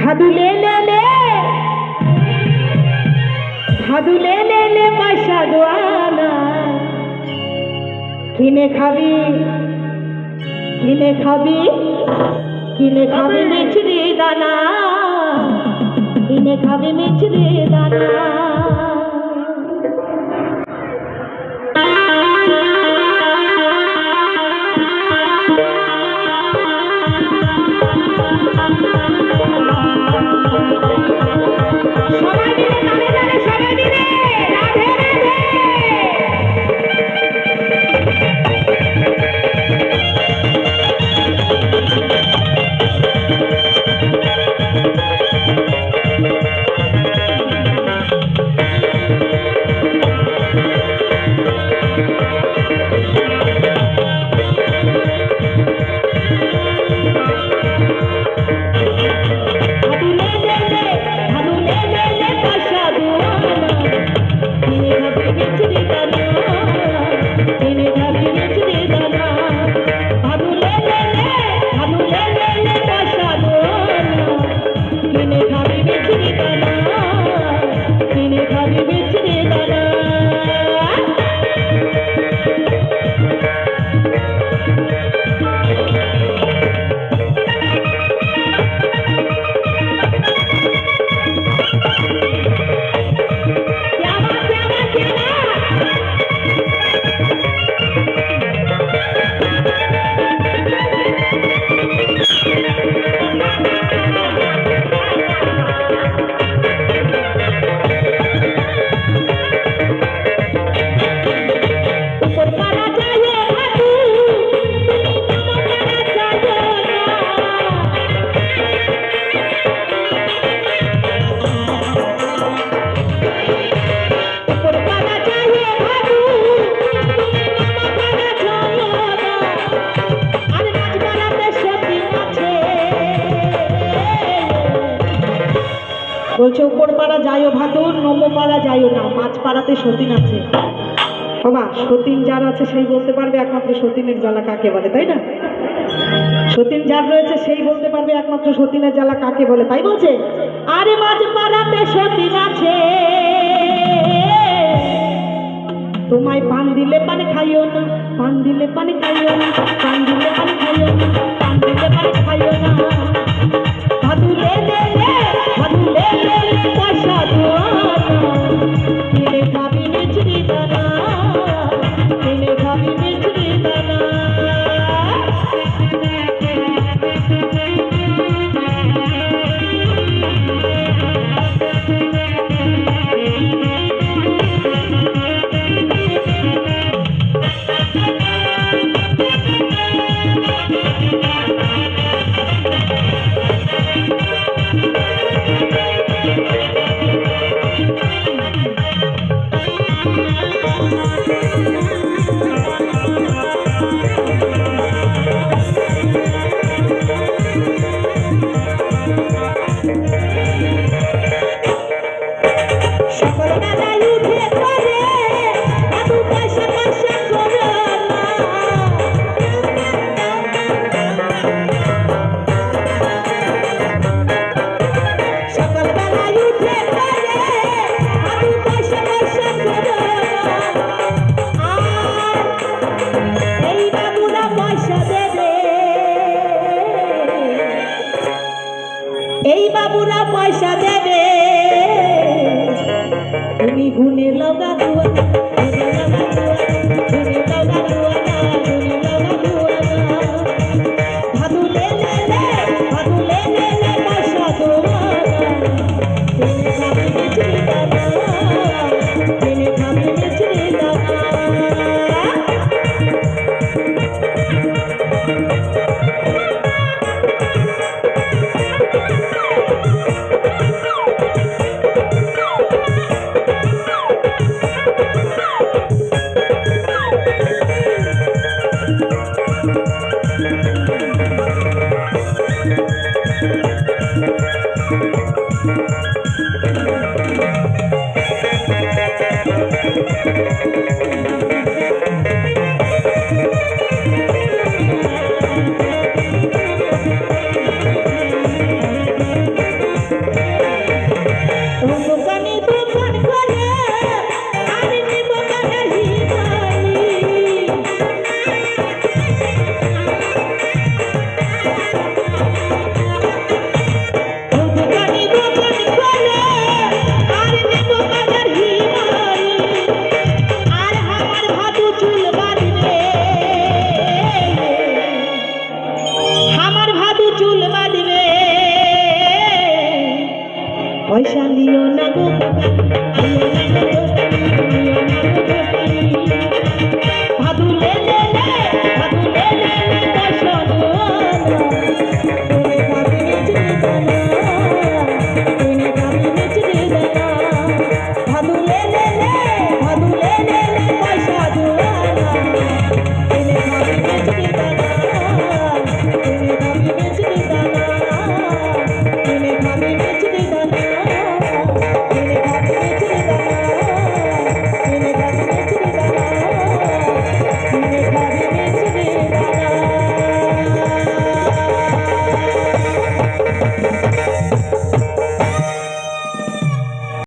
ভাদু লে লে লে ভাদু লে লে লে পয়সা দোয়ানা। কিনে খাবি কিনে খাবি কিনে খাবি মিছরি দানা কিনে খাবি মিছরি দানা। বলছে উপর পাড়া যাইও ভাদুর নম পাড়া যাইও না মাছ পাড়াতে সতীন আছে। বাবা সতীন যার আছে সেই বলতে পারবে, একমাত্র সতীনের জ্বালা কাকে বলে, তাই না? সতীন যার রয়েছে সেই বলতে পারবে, একমাত্র সতীনের জ্বালা কাকে বলে, তাই বলছে? আরে মাছ পাড়াতে সতীন আছে। তোমায় পান দিলে পান খাইও না, পান দিলে পান খাইও না, পান দিলে পান খাইও না, পান দিলে পান খাইও না। সকল পয়সা দেবে। তুমি গুনে লগা দুয়া পয়সা নিও না গো নিও